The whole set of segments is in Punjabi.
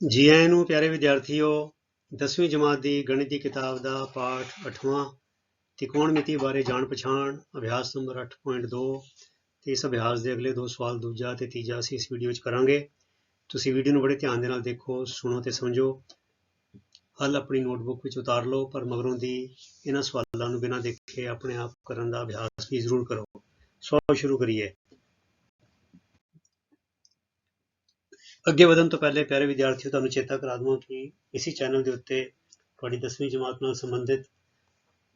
ਜੀ ਆਇਆਂ ਨੂੰ ਪਿਆਰੇ ਵਿਦਿਆਰਥੀਓ 10ਵੀਂ ਜਮਾਤ ਦੀ ਗਣਿਤ ਦੀ ਕਿਤਾਬ ਦਾ ਪਾਠ 8ਵਾਂ ਤਿਕੋਣਮਿਤੀ ਬਾਰੇ ਜਾਣ ਪਛਾਣ, ਅਭਿਆਸ ਨੰਬਰ 8.2 ਤੇ ਇਸ ਅਭਿਆਸ ਦੇ ਅਗਲੇ ਦੋ ਸਵਾਲ ਦੂਜਾ ਤੇ ਤੀਜਾ ਅਸੀਂ ਇਸ ਵੀਡੀਓ ਵਿੱਚ ਕਰਾਂਗੇ। ਤੁਸੀਂ ਵੀਡੀਓ ਨੂੰ ਬੜੇ ਧਿਆਨ ਦੇ ਨਾਲ ਦੇਖੋ, ਸੁਣੋ ਤੇ ਸਮਝੋ। ਹੱਲ ਆਪਣੀ ਨੋਟਬੁੱਕ ਵਿੱਚ ਉਤਾਰ ਲਓ, ਪਰ ਮਗਰੋਂ ਦੀ ਇਹਨਾਂ ਸਵਾਲਾਂ ਨੂੰ ਬਿਨਾਂ ਦੇਖੇ ਆਪਣੇ ਆਪ ਕਰਨ ਦਾ ਅਭਿਆਸ ਵੀ ਜ਼ਰੂਰ ਕਰੋ। ਸੋ ਸ਼ੁਰੂ ਕਰੀਏ। ਅੱਗੇ ਵਧਣ ਤੋਂ ਪਹਿਲੇ ਪਿਆਰੇ ਵਿਦਿਆਰਥੀਓ, ਤੁਹਾਨੂੰ ਚੇਤਾ ਕਰਾ ਦਵਾਂ ਕਿ ਇਸੇ ਚੈਨਲ ਦੇ ਉੱਤੇ ਤੁਹਾਡੀ 10ਵੀਂ ਜਮਾਤ ਨਾਲ ਸੰਬੰਧਿਤ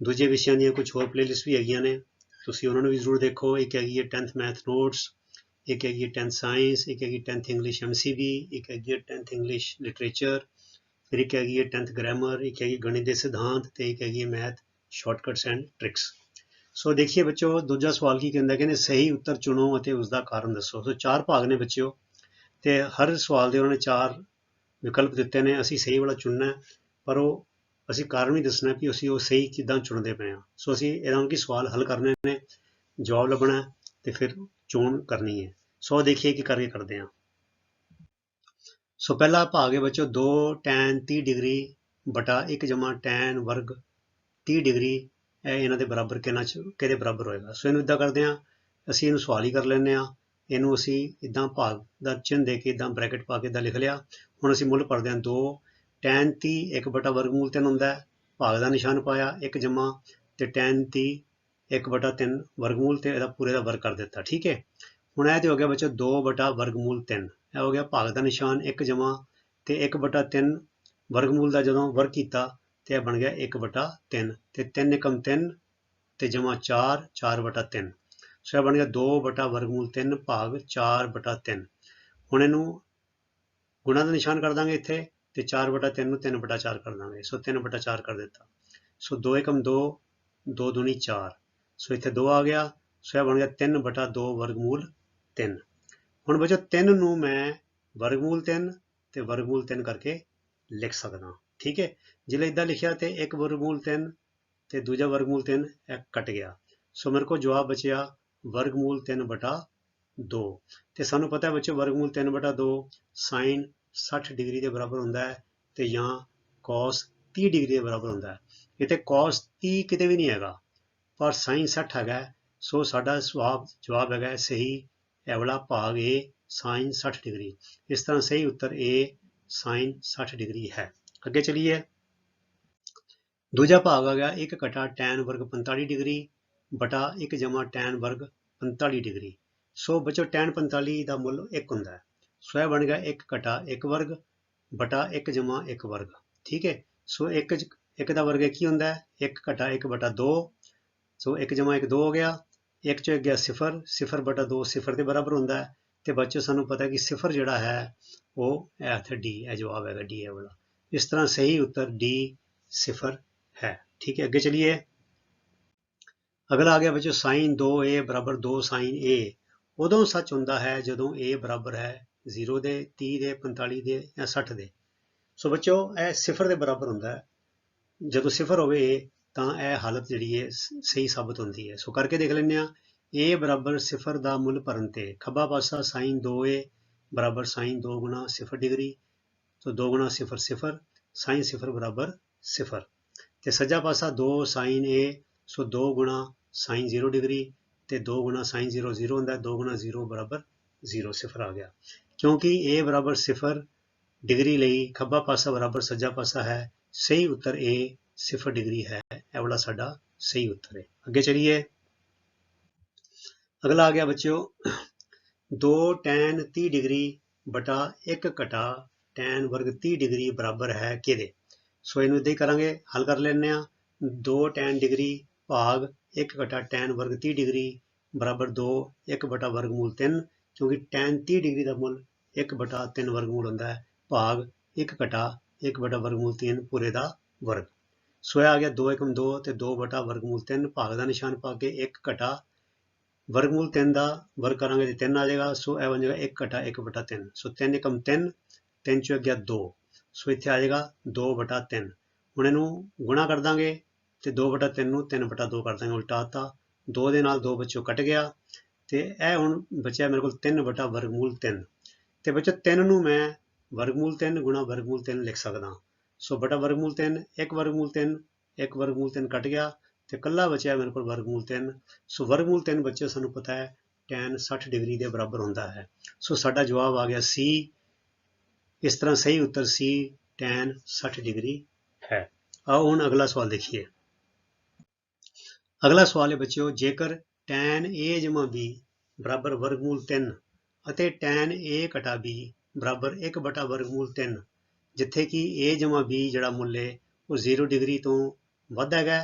ਦੂਜੇ ਵਿਸ਼ਿਆਂ ਦੀਆਂ ਕੁਝ ਹੋਰ ਪਲੇਲਿਸਟ ਵੀ ਹੈਗੀਆਂ ਨੇ। ਤੁਸੀਂ ਉਹਨਾਂ ਨੂੰ ਵੀ ਜ਼ਰੂਰ ਦੇਖੋ। ਇੱਕ ਹੈਗੀ ਹੈ 10th ਮੈਥ ਨੋਟਸ ਇੱਕ ਹੈਗੀ ਹੈ 10th ਸਾਇੰਸ ਇੱਕ ਹੈਗੀ 10th ਇੰਗਲਿਸ਼ ਐਮਸੀਬੀ ਇੱਕ ਹੈਗੀ ਹੈ 10th ਇੰਗਲਿਸ਼ ਲਿਟਰੇਚਰ ਫਿਰ ਇੱਕ ਹੈਗੀ ਹੈ 10th ਗ੍ਰਾਮਰ ਇੱਕ ਹੈਗੀ ਗਣਿਤ ਦੇ ਸਿਧਾਂਤ ਤੇ ਇੱਕ ਹੈਗੀ ਹੈ math shortcuts and tricks so ਦੇਖੀਏ ਬੱਚੋ ਦੂਜਾ ਸਵਾਲ ਕੀ ਕਹਿੰਦਾ? ਕਹਿੰਦੇ ਸਹੀ ਉੱਤਰ ਚੁਣੋ ਅਤੇ ਉਸ ਦਾ ਕਾਰਨ ਦੱਸੋ। ਸੋ ਚਾਰ ਭਾਗ ਨੇ ਬੱਚਿਓ। ਤੇ ਹਰ ਸਵਾਲ ਦੇ ਉਹਨਾਂ ਨੇ ਚਾਰ ਵਿਕਲਪ ਦਿੱਤੇ ਨੇ, ਅਸੀਂ ਸਹੀ ਵਾਲਾ ਚੁਣਨਾ ਪਰ ਉਹ ਅਸੀਂ ਕਾਰਨ ਵੀ ਦੱਸਣਾ ਕਿ ਅਸੀਂ ਉਹ ਸਹੀ ਕਿਦਾਂ ਚੁਣਦੇ ਪਏ ਹਾਂ। ਸੋ ਅਸੀਂ ਇਹਨਾਂ ਕੀ ਸਵਾਲ ਹੱਲ ਕਰਨੇ ਨੇ, ਜਵਾਬ ਲੱਭਣਾ ਹੈ ਤੇ ਫਿਰ ਚੋਣ ਕਰਨੀ ਹੈ। ਸੋ ਦੇਖੀਏ ਕੀ ਕਰਕੇ ਕਰਦੇ ਹਾਂ। ਸੋ ਪਹਿਲਾ ਭਾਗ ਹੈ ਬੱਚੋ 2 tan 30 ਡਿਗਰੀ ਬਟਾ 1 ਜਮਾ tan ਵਰਗ 30 ਡਿਗਰੀ, ਇਹ ਇਹਨਾਂ ਦੇ ਬਰਾਬਰ ਕਿਹਨਾਂ ਚ, ਕਿਹਦੇ ਬਰਾਬਰ ਹੋਏਗਾ। ਸੋ ਇਹਨੂੰ ਇਦਾਂ ਕਰਦੇ ਹਾਂ, ਅਸੀਂ ਇਹਨੂੰ ਸਵਾਲ ਹੀ ਕਰ ਲੈਂਦੇ ਹਾਂ। ਇਹਨੂੰ ਅਸੀਂ ਇਦਾਂ ਭਾਗ ਦਾ ਚਿੰਨ ਦੇ ਕੇ ਇਦਾਂ ਬ੍ਰੈਕਟ ਪਾ ਕੇ ਇਦਾਂ ਲਿਖ ਲਿਆ। ਹੁਣ ਅਸੀਂ ਮੁੱਲ ਭਰਦੇ ਹਾਂ 2 tan 30 1 ਬਟਾ ਵਰਗਮੂਲ 3 ਹੁੰਦਾ ਹੈ, ਭਾਗ ਦਾ ਨਿਸ਼ਾਨ ਪਾਇਆ 1 ਜਮਾ ਤੇ tan 30 1 ਬਟਾ 3 ਵਰਗਮੂਲ ਤੇ ਇਹਦਾ ਪੂਰੇ ਦਾ ਵਰਗ ਕਰ ਦਿੱਤਾ, ਠੀਕ ਹੈ? ਹੁਣ ਇਹ ਤੇ ਹੋ ਗਿਆ ਬੱਚੋ 2 ਬਟਾ ਵਰਗਮੂਲ 3 ਇਹ ਹੋ ਗਿਆ ਭਾਗ ਦਾ ਨਿਸ਼ਾਨ 1 ਜਮਾ ਤੇ 1 ਬਟਾ 3 ਵਰਗਮੂਲ ਦਾ ਜਦੋਂ ਵਰਗ ਕੀਤਾ ਤੇ ਇਹ ਬਣ ਗਿਆ 1 ਬਟਾ 3 ਤੇ 3 ਇਕਮ 3 ਤੇ ਜਮਾ 4 4 ਬਟਾ 3 ਸੋ ਇਹ ਬਣ ਗਿਆ 2 ਬਟਾ ਵਰਗਮੂਲ 3 ਭਾਗ 4 ਬਟਾ 3 ਹੁਣ ਇਹਨੂੰ ਗੁਣਾ ਦਾ ਨਿਸ਼ਾਨ ਕਰ ਦਾਂਗੇ ਇੱਥੇ ਤੇ 4 ਬਟਾ 3 ਨੂੰ 3 ਬਟਾ 4 ਕਰ ਦਾਂਗੇ। ਸੋ 3 ਬਟਾ 4 ਕਰ ਦਿੱਤਾ। ਸੋ 2 ਏਕਮ 2 2 ਦੂਣੀ 4 ਸੋ ਇੱਥੇ 2 ਆ ਗਿਆ। ਸੋ ਇਹ ਬਣ ਗਿਆ 3 ਬਟਾ 2 ਵਰਗਮੂਲ 3 ਹੁਣ ਬੱਚੋ 3 ਨੂੰ ਮੈਂ ਵਰਗਮੂਲ 3 ਤੇ ਵਰਗਮੂਲ 3 ਕਰਕੇ ਲਿਖ ਸਕਦਾ। ਠੀਕ ਹੈ? ਜਿਵੇਂ ਇੱਦਾਂ ਲਿਖਿਆ ਤੇ ਇੱਕ ਵਰਗਮੂਲ 3 ਤੇ ਦੂਜਾ ਵਰਗਮੂਲ 3 ਇਹ ਕੱਟ ਗਿਆ। ਸੋ ਮੇਰੇ ਕੋਲ ਜਵਾਬ ਬਚਿਆ ਵਰਗਮੂਲ 3 ਬਟਾ 2 ਤੇ ਸਾਨੂੰ ਪਤਾ ਹੈ ਬੱਚੋ ਵਰਗਮੂਲ 3 ਬਟਾ 2 ਸਾਈਨ 60 ਡਿਗਰੀ ਦੇ ਬਰਾਬਰ ਹੁੰਦਾ ਹੈ ਤੇ ਜਾਂ cos 30 ਡਿਗਰੀ ਦੇ ਬਰਾਬਰ ਹੁੰਦਾ ਹੈ। ਇੱਥੇ cos 30 ਕਿਤੇ ਵੀ ਨਹੀਂ ਹੈਗਾ, ਪਰ ਸਾਈਨ 60 ਹੈਗਾ ਸੋ ਸਾਡਾ ਜਵਾਬ ਜਵਾਬ ਹੈਗਾ ਸਹੀ ਇਹ ਭਾਗ A ਸਾਈਨ 60 ਡਿਗਰੀ। ਇਸ ਤਰ੍ਹਾਂ ਸਹੀ ਉੱਤਰ A ਸਾਈਨ 60 ਡਿਗਰੀ ਹੈ। ਅੱਗੇ ਚਲੀਏ। ਦੂਜਾ ਭਾਗ ਆ ਗਿਆ 1 ਘਟਾ tan ਵਰਗ 45 ਡਿਗਰੀ। ਬਟਾ 1 ਜਮਾ tan ਵਰਗ 45 ਡਿਗਰੀ। ਸੋ ਬੱਚੋ tan 45 ਦਾ ਮੁੱਲ 1 ਹੁੰਦਾ ਹੈ। ਸੋ ਇਹ ਬਣ ਗਿਆ 1 ਘਟਾ 1 ਵਰਗ, ਬਟਾ 1 ਜਮਾ 1 ਵਰਗ। ਠੀਕ ਹੈ? ਸੋ 1 1 ਦਾ ਵਰਗ ਕੀ ਹੁੰਦਾ ਹੈ? 1 ਘਟਾ 1 ਬਟਾ 2 ਸੋ 1 ਜਮਾ 1 2 ਹੋ ਗਿਆ। 1 ਚੋਂ 1 ਗਿਆ 0 0 ਬਟਾ 2 0 ਦੇ ਬਰਾਬਰ ਹੁੰਦਾ ਹੈ। ਤੇ ਬੱਚੋ, ਸਾਨੂੰ ਪਤਾ ਹੈ ਕਿ 0 ਜਿਹੜਾ ਹੈ, ਉਹ ਇਹ ਇੱਥੇ D ਇਹ ਜਵਾਬ ਹੈਗਾ ਡੀ ਹੈ ਵਾਲਾ। ਇਸ ਤਰ੍ਹਾਂ ਸਹੀ ਉੱਤਰ ਡੀ 0 ਹੈ। ਠੀਕ ਹੈ? ਅੱਗੇ ਚਲਿਏ। ਅਗਲਾ ਆ ਗਿਆ ਬੱਚੋ sin 2a ਬਰਾਬਰ 2 sin a ਉਦੋਂ ਸੱਚ ਹੁੰਦਾ ਹੈ ਜਦੋਂ a ਬਰਾਬਰ ਹੈ 0 ਦੇ 30 ਦੇ 45 ਦੇ ਜਾਂ 60 ਦੇ। ਸੋ ਬੱਚੋ ਇਹ ਸਿਫਰ ਦੇ ਬਰਾਬਰ ਹੁੰਦਾ ਹੈ। ਜਦੋਂ ਸਿਫਰ ਹੋਵੇ ਤਾਂ ਇਹ ਹਾਲਤ ਜਿਹੜੀ ਹੈ ਸਹੀ ਸਾਬਤ ਹੁੰਦੀ ਹੈ। ਸੋ ਕਰਕੇ ਦੇਖ ਲੈਂਦੇ ਆ a ਬਰਾਬਰ ਸਿਫਰ ਦਾ ਮੁੱਲ ਭਰਨ ਤੇ। ਖੱਬਾ ਪਾਸਾ sin 2a ਬਰਾਬਰ sin 2 ਗੁਣਾ 0 ਡਿਗਰੀ। ਸੋ 2 ਗੁਣਾ 0 0 sin 0 ਬਰਾਬਰ 0 ਤੇ ਸੱਜਾ ਪਾਸਾ 2 sin a ਸੋ 2 ਗੁਣਾ sin 0 ਡਿਗਰੀ ਤੇ 2 ਗੁਣਾ sin 0 0 ਹੁੰਦਾ ਹੈ 2 ਗੁਣਾ 0 ਬਰਾਬਰ 0 0 ਆ ਗਿਆ। ਕਿਉਂਕਿ a ਬਰਾਬਰ ਸਿਫਰ ਡਿਗਰੀ ਲਈ ਖੱਬਾ ਪਾਸਾ ਬਰਾਬਰ ਸੱਜਾ ਪਾਸਾ ਹੈ, ਸਹੀ ਉੱਤਰ a ਸਿਫਰ ਡਿਗਰੀ ਹੈ, ਇਹ ਵਾਲਾ ਸਾਡਾ ਸਹੀ ਉੱਤਰ ਹੈ। ਅੱਗੇ ਚਲੀਏ। ਅਗਲਾ ਆ ਗਿਆ ਬੱਚਿਓ 2 tan 30 ਡਿਗਰੀ ਬਟਾ 1 ਘਟਾ tan ਵਰਗ 30 ਡਿਗਰੀ ਬਰਾਬਰ ਹੈ ਕਿਹਦੇ? ਸੋ ਇਹਨੂੰ ਇਦਾਂ ਹੀ ਕਰਾਂਗੇ, ਹੱਲ ਕਰ ਲੈਂਦੇ ਆ 2 tan ਡਿਗਰੀ ਭਾਗ 1 ਘਟਾ tan ਵਰਗ 30 ਡਿਗਰੀ ਬਰਾਬਰ 2 1 ਬਟਾ ਵਰਗਮੂਲ 3 ਕਿਉਂਕਿ tan 30 ਡਿਗਰੀ ਦਾ ਮੁੱਲ 1 ਬਟਾ 3 ਵਰਗਮੂਲ ਹੁੰਦਾ ਹੈ। ਭਾਗ 1 ਘਟਾ 1 ਬਟਾ ਵਰਗਮੂਲ 3 ਪੂਰੇ ਦਾ ਵਰਗ। ਸੋ ਇਹ ਆ ਗਿਆ 2 1 2 ਤੇ 2 ਬਟਾ ਵਰਗਮੂਲ 3 ਭਾਗ ਦਾ ਨਿਸ਼ਾਨ ਪਾ ਕੇ 1 ਘਟਾ ਵਰਗਮੂਲ 3 ਦਾ ਵਰਗ ਕਰਾਂਗੇ ਤੇ 3 ਆ ਜਾਏਗਾ, ਸੋ ਇਹ ਬਣ ਜਾਏਗਾ 1 ਘਟਾ 1 ਬਟਾ 3 ਸੋ 3 1 3 3 ਚੋਂ ਗਿਆ 2 ਸੋ ਇੱਥੇ ਆ ਜਾਏਗਾ 2 ਬਟਾ 3 ਹੁਣ ਇਹਨੂੰ ਗੁਣਾ ਕਰ ਦਾਂਗੇ। ਤੇ 2 ਬਟਾ 3 ਨੂੰ 3 ਬਟਾ 2 ਕਰ ਦਾਂਗੇ ਉਲਟਾਤਾ 2 ਦੇ ਨਾਲ 2 ਬੱਚੋਂ ਕੱਟ ਗਿਆ ਤੇ ਇਹ ਹੁਣ ਬਚਿਆ ਮੇਰੇ ਕੋਲ 3 ਵਟਾ ਵਰਗਮੂਲ 3 ਤੇ ਬੱਚੋ 3 ਨੂੰ ਮੈਂ ਵਰਗਮੂਲ 3 ਗੁਣਾ ਵਰਗਮੂਲ 3 ਲਿਖ ਸਕਦਾ। ਸੋ ਬਟਾ ਵਰਗਮੂਲ 3 1 ਵਰਗਮੂਲ 3 1 ਵਰਗਮੂਲ 3 ਕੱਟ ਗਿਆ ਤੇ ਕੱਲਾ ਬਚਿਆ ਮੇਰੇ ਕੋਲ ਵਰਗਮੂਲ 3 ਸੋ ਵਰਗਮੂਲ 3 ਬੱਚੇ ਸਾਨੂੰ ਪਤਾ ਹੈ tan 60 ਡਿਗਰੀ ਦੇ ਬਰਾਬਰ ਹੁੰਦਾ ਹੈ। ਸੋ ਸਾਡਾ ਜਵਾਬ ਆ ਗਿਆ ਸੀ, ਇਸ ਤਰ੍ਹਾਂ ਸਹੀ ਉੱਤਰ ਸੀ, tan 60 ਡਿਗਰੀ ਹੈ। ਆਓ ਹੁਣ ਅਗਲਾ ਸਵਾਲ ਦੇਖੀਏ। ਅਗਲਾ ਸਵਾਲ ਹੈ ਬੱਚਿਓ, ਜੇਕਰ tan a ਜਮਾ b ਬਰਾਬਰ ਵਰਗਮੂਲ 3 ਅਤੇ tan a ਘਟਾ b ਬਰਾਬਰ 1 ਬਟਾ ਵਰਗਮੂਲ 3 ਜਿੱਥੇ ਕਿ a ਜਮਾ b ਜਿਹੜਾ ਮੁੱਲ ਹੈ ਉਹ 0 ਡਿਗਰੀ ਤੋਂ ਵੱਧ ਹੈਗਾ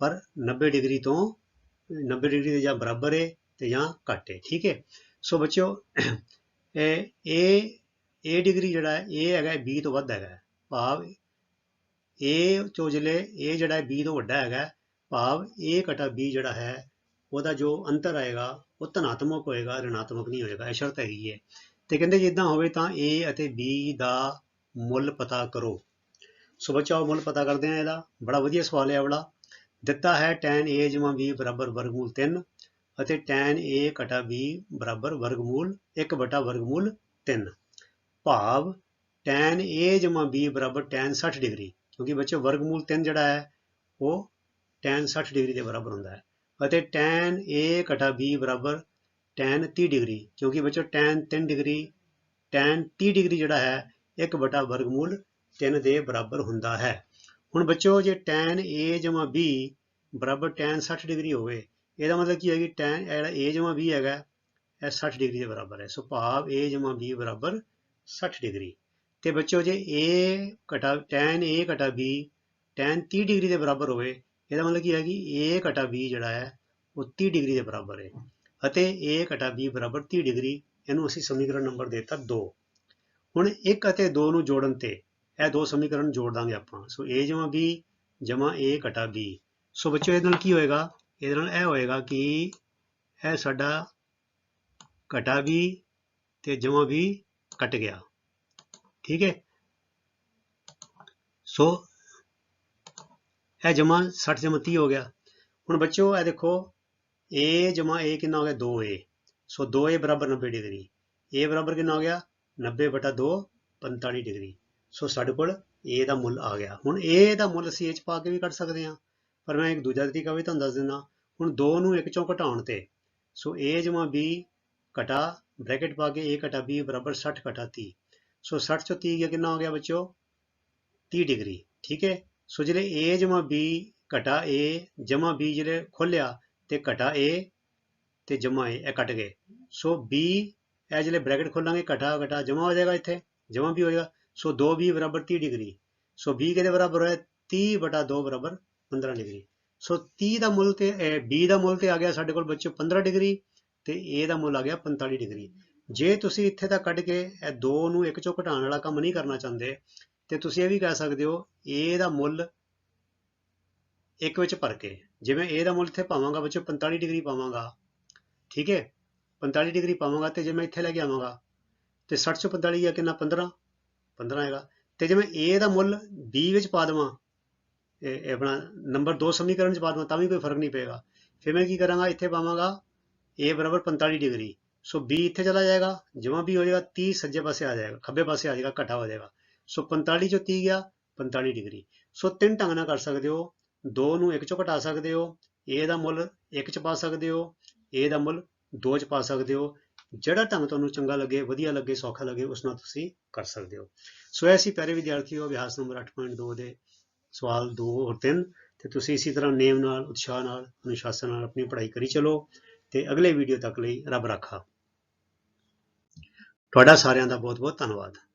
ਪਰ 90 ਡਿਗਰੀ ਤੋਂ 90 ਡਿਗਰੀ ਦੇ ਜਾਂ ਬਰਾਬਰ ਹੈ ਤੇ ਜਾਂ ਘੱਟ ਹੈ, ਠੀਕ ਹੈ? ਸੋ ਬੱਚਿਓ, ਇਹ a a ਡਿਗਰੀ ਜਿਹੜਾ ਹੈ ਇਹ ਹੈਗਾ ਹੈ b ਤੋਂ ਵੱਧ ਹੈਗਾ ਭਾਵ a ਚੋਂ ਜਿਹੜੇ a ਜਿਹੜਾ ਹੈ b ਤੋਂ ਵੱਡਾ ਹੈਗਾ ਭਾਵ a ਘਟਾ b ਜਿਹੜਾ ਹੈ, ਉਹਦਾ ਜੋ ਅੰਤਰ ਆਏਗਾ, ਉਹ ਧਨਾਤਮਕ ਹੋਏਗਾ ਰਿਣਾਤਮਕ ਨਹੀਂ ਹੋਏਗਾ, ਇਹ ਸ਼ਰਤ ਹੈਗੀ ਹੈ। ਤੇ ਕਹਿੰਦੇ ਜੇ ਜਿੱਦਾਂ ਹੋਵੇ ਤਾਂ a ਅਤੇ b ਦਾ ਮੁੱਲ ਪਤਾ ਕਰੋ। ਸੋ ਬੱਚਾ ਉਹ ਮੁੱਲ ਪਤਾ ਕਰਦੇ ਆ ਇਹਦਾ। ਬੜਾ ਵਧੀਆ ਸਵਾਲ ਹੈ ਇਹ ਦਿੱਤਾ ਹੈ tan a ਜਮਾ b ਬਰਾਬਰ ਵਰਗਮੂਲ 3 ਅਤੇ tan a ਘਟਾ b ਬਰਾਬਰ ਵਰਗਮੂਲ 1 ਬਟਾ ਵਰਗਮੂਲ 3 ਭਾਵ tan a ਜਮਾ b ਬਰਾਬਰ tan 60 ਡਿਗਰੀ, ਕਿਉਂਕਿ ਬੱਚੇ ਵਰਗਮੂਲ 3 ਜਿਹੜਾ ਹੈ, ਉਹ tan 60 ਡਿਗਰੀ ਦੇ ਬਰਾਬਰ ਹੁੰਦਾ ਹੈ ਅਤੇ tan a ਘਟਾ b ਬਰਾਬਰ tan 30 ਡਿਗਰੀ, ਕਿਉਂਕਿ ਬੱਚੋ tan 3 ਡਿਗਰੀ, tan 30 ਡਿਗਰੀ ਜਿਹੜਾ ਹੈ 1 ਬਟਾ ਵਰਗਮੂਲ 3 ਦੇ ਬਰਾਬਰ ਹੁੰਦਾ ਹੈ। ਹੁਣ ਬੱਚੋ ਜੇ tan a ਜਮਾ b ਬਰਾਬਰ tan 60 ਡਿਗਰੀ ਹੋਵੇ, ਇਹਦਾ ਮਤਲਬ ਕੀ ਹੈ ਕਿ tan ਇਹ ਜਿਹੜਾ a b ਹੈਗਾ, ਇਹ 60 ਡਿਗਰੀ ਦੇ ਬਰਾਬਰ ਹੈ। ਸੋ ਭਾਵ a ਜਮਾ b ਬਰਾਬਰ 60 ਡਿਗਰੀ। ਤੇ ਬੱਚੋ ਜੇ a ਘਟਾ, tan a ਘਟਾ b, tan 30 ਡਿਗਰੀ ਦੇ ਬਰਾਬਰ ਹੋਵੇ ਇਹਦਾ ਮਤਲਬ ਕੀ ਹੈ ਕਿ a ਘਟਾ b ਜਿਹੜਾ ਹੈ, ਉਹ 30 ਡਿਗਰੀ ਦੇ ਬਰਾਬਰ ਹੈ। ਅਤੇ a ਘਟਾ b ਬਰਾਬਰ 30 ਡਿਗਰੀ, ਇਹਨੂੰ ਅਸੀਂ ਸਮੀਕਰਨ ਨੰਬਰ ਦੇਤਾ 2 ਹੁਣ 1 ਅਤੇ 2 ਨੂੰ ਜੋੜਨ ਤੇ ਇਹ ਦੋ ਸਮੀਕਰਨ ਜੋੜ ਦਾਂਗੇ ਆਪਾਂ। ਸੋ a ਜਮਾ b, ਜਮਾ a ਘਟਾ b ਸੋ ਬੱਚੋ ਇਹਦੇ ਨਾਲ ਕੀ ਹੋਏਗਾ? ਇਹਦੇ ਨਾਲ ਇਹ ਹੋਏਗਾ ਕਿ ਇਹ ਸਾਡਾ ਘਟਾ b ਤੇ ਜਮਾ b ਕੱਟ ਗਿਆ। ਠੀਕ ਹੈ? ਸੋ ਇਹ ਜਮਾ 60 ਜਮਾ 30 ਹੋ ਗਿਆ। ਹੁਣ ਬੱਚੋ ਇਹ ਦੇਖੋ, a ਜਮਾ a ਕਿੰਨਾ ਹੋ ਗਿਆ? 2a ਸੋ 2a ਬਰਾਬਰ 90 ਡਿਗਰੀ। A ਬਰਾਬਰ ਕਿੰਨਾ ਹੋ ਗਿਆ? 90 ਬਟਾ 2 45 ਡਿਗਰੀ। ਸੋ ਸਾਡੇ ਕੋਲ a ਦਾ ਮੁੱਲ ਆ ਗਿਆ। ਹੁਣ a ਦਾ ਮੁੱਲ ਅਸੀਂ ਇਹ ਚ ਪਾ ਕੇ ਵੀ ਕੱਢ ਸਕਦੇ ਹਾਂ। ਪਰ ਮੈਂ ਇੱਕ ਦੂਜਾ ਤਰੀਕਾ ਵੀ ਤੁਹਾਨੂੰ ਦੱਸ ਦਿੰਦਾ। ਹੁਣ 2 ਨੂੰ ਇੱਕ ਚੋਂ ਘਟਾਉਣ ਤੇ, ਸੋ a ਜਮਾ b ਘਟਾ, ਬ੍ਰੈਕਟ ਪਾ ਕੇ a ਘਟਾ b ਬਰਾਬਰ 60 ਘਟਾ 30 ਸੋ 60 ਚੋਂ 30 ਕਿੰਨਾ ਹੋ ਗਿਆ ਬੱਚੋ 30 ਡਿਗਰੀ। ਠੀਕ ਹੈ? ਸੋ ਜਿਹੜੇ a ਜਮਾ b ਘਟਾ a ਜਮਾ b ਜਿਹੜੇ ਖੋਲਿਆ ਤੇ ਘਟਾ a ਤੇ ਜਮਾ a, ਇਹ ਕੱਟ ਗਏ। ਸੋ b, ਇਹ ਜਿਹੜੇ ਬ੍ਰੈਕਟ ਖੋਲਾਂਗੇ, ਘਟਾ ਘਟਾ ਜਮਾ ਹੋ ਜਾਏਗਾ ਇੱਥੇ, ਜਮਾ ਵੀ ਹੋ ਜਾਏਗਾ। ਸੋ 2b ਬਰਾਬਰ 30 ਡਿਗਰੀ। ਸੋ b ਕਿਹਦੇ ਬਰਾਬਰ ਹੋਇਆ? 30 ਬਟਾ 2 ਬਰਾਬਰ 15 ਡਿਗਰੀ। ਸੋ 30 ਦਾ ਮੁੱਲ ਤੇ, ਇਹ b ਦਾ ਮੁੱਲ ਤੇ ਆ ਗਿਆ ਸਾਡੇ ਕੋਲ ਬੱਚੋ 15 ਡਿਗਰੀ ਤੇ a ਦਾ ਮੁੱਲ ਆ ਗਿਆ 45 ਡਿਗਰੀ। ਜੇ ਤੁਸੀਂ ਇੱਥੇ ਤਾਂ ਕੱਢ ਕੇ ਇਹ ਦੋ ਨੂੰ ਇੱਕ ਚੋਂ ਘਟਾਉਣ ਵਾਲਾ ਕੰਮ ਨਹੀਂ ਕਰਨਾ ਚਾਹੁੰਦੇ ਤੇ ਤੁਸੀਂ ਇਹ ਵੀ ਕਹਿ ਸਕਦੇ ਹੋ, a ਦਾ ਮੁੱਲ ਇੱਕ ਵਿੱਚ ਭਰ ਕੇ, ਜਿਵੇਂ a ਦਾ ਮੁੱਲ ਇੱਥੇ ਪਾਵਾਂਗਾ ਬੱਚੋ 45 ਡਿਗਰੀ ਪਾਵਾਂਗਾ, ਠੀਕ ਹੈ? 45 ਡਿਗਰੀ ਪਾਵਾਂਗਾ ਤੇ ਜੇ ਮੈਂ ਇੱਥੇ ਲੈ ਕੇ ਆਵਾਂਗਾ, ਤੇ 60 ਚੋਂ 45 ਆ ਕਿੰਨਾ? 15 15 ਆਏਗਾ ਤੇ ਜੇ ਮੈਂ a ਦਾ ਮੁੱਲ b ਵਿੱਚ ਪਾ ਦੇਵਾਂ, ਇਹ ਆਪਣਾ ਨੰਬਰ 2 ਸਮੀਕਰਨ ਚ ਪਾ ਦੇਵਾਂ, ਤਾਂ ਵੀ ਕੋਈ ਫ਼ਰਕ ਨਹੀਂ ਪਏਗਾ। ਫਿਰ ਮੈਂ ਕੀ ਕਰਾਂਗਾ? ਇੱਥੇ ਪਾਵਾਂਗਾ a ਬਰਾਬਰ 45 ਡਿਗਰੀ। ਸੋ b ਇੱਥੇ ਚਲਾ ਜਾਏਗਾ, ਜਿਵੇਂ ਵੀ ਹੋ ਜਾਏਗਾ 30 ਸੱਜੇ ਪਾਸੇ ਆ ਜਾਏਗਾ, ਖੱਬੇ ਪਾਸੇ ਆ ਜਾਏਗਾ, ਘਟਾ ਹੋ ਜਾਏਗਾ। ਸੋ 45 ਚੋਂ 30 ਗਿਆ 45 ਡਿਗਰੀ। ਸੋ ਤਿੰਨ ਢੰਗ ਨਾਲ ਕਰ ਸਕਦੇ ਹੋ। ਦੋ ਨੂੰ ਇੱਕ ਚੋਂ ਘਟਾ ਸਕਦੇ ਹੋ। A ਦਾ ਮੁੱਲ ਇੱਕ ਚ ਪਾ ਸਕਦੇ ਹੋ। A ਦਾ ਮੁੱਲ ਦੋ ਚ ਪਾ ਸਕਦੇ ਹੋ। ਜਿਹੜਾ ਢੰਗ ਤੁਹਾਨੂੰ ਚੰਗਾ ਲੱਗੇ, ਵਧੀਆ ਲੱਗੇ, ਸੌਖਾ ਲੱਗੇ, ਉਸ ਨਾਲ ਤੁਸੀਂ ਕਰ ਸਕਦੇ ਹੋ। ਸੋ ਇਹ ਸੀ ਪਿਆਰੇ ਵਿਦਿਆਰਥੀਓ, ਅਭਿਆਸ ਨੰਬਰ 8.2 ਦੇ ਸਵਾਲ 2 ਔਰ 3 ਤੇ ਤੁਸੀਂ ਇਸੇ ਤਰ੍ਹਾਂ ਨੇਮ ਨਾਲ, ਉਤਸ਼ਾਹ ਨਾਲ, ਅਨੁਸ਼ਾਸਨ ਨਾਲ ਆਪਣੀ ਪੜ੍ਹਾਈ ਕਰੀ ਚਲੋ। ਤੇ ਅਗਲੇ ਵੀਡੀਓ ਤੱਕ ਲਈ ਰੱਬ ਰਾਖਾ। ਤੁਹਾਡਾ ਸਾਰਿਆਂ ਦਾ ਬਹੁਤ ਬਹੁਤ ਧੰਨਵਾਦ।